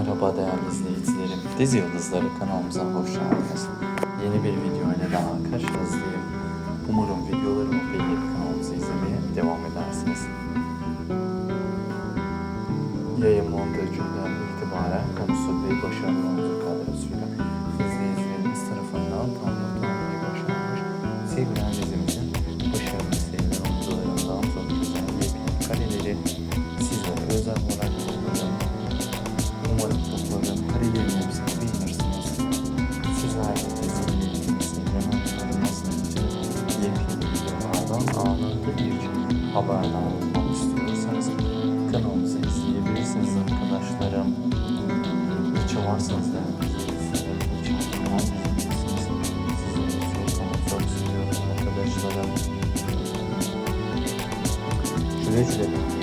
Merhaba değerli izleyicilerim. Dizi Yıldızları kanalımıza hoş geldiniz. Yeni bir video ile daha karşınızdayım. Umarım videolarımı beğenip kanalımızı izlemeye devam edersiniz. Yayın montajından itibaren konusu ve başarılı oyuncu kadrosuyla izleyicilerimiz tarafından tanıtılmayı başarmış. Sevilen dizimizin başarılı sevilen oyuncularından güzel yepyeni kareleri yepyeni videolardan anında ilk haberdar olmak istiyorsanız kanalımızı izleyebilirsiniz arkadaşlarım. Hiç varsanız da arkadaşlarım. Şuraya şuraya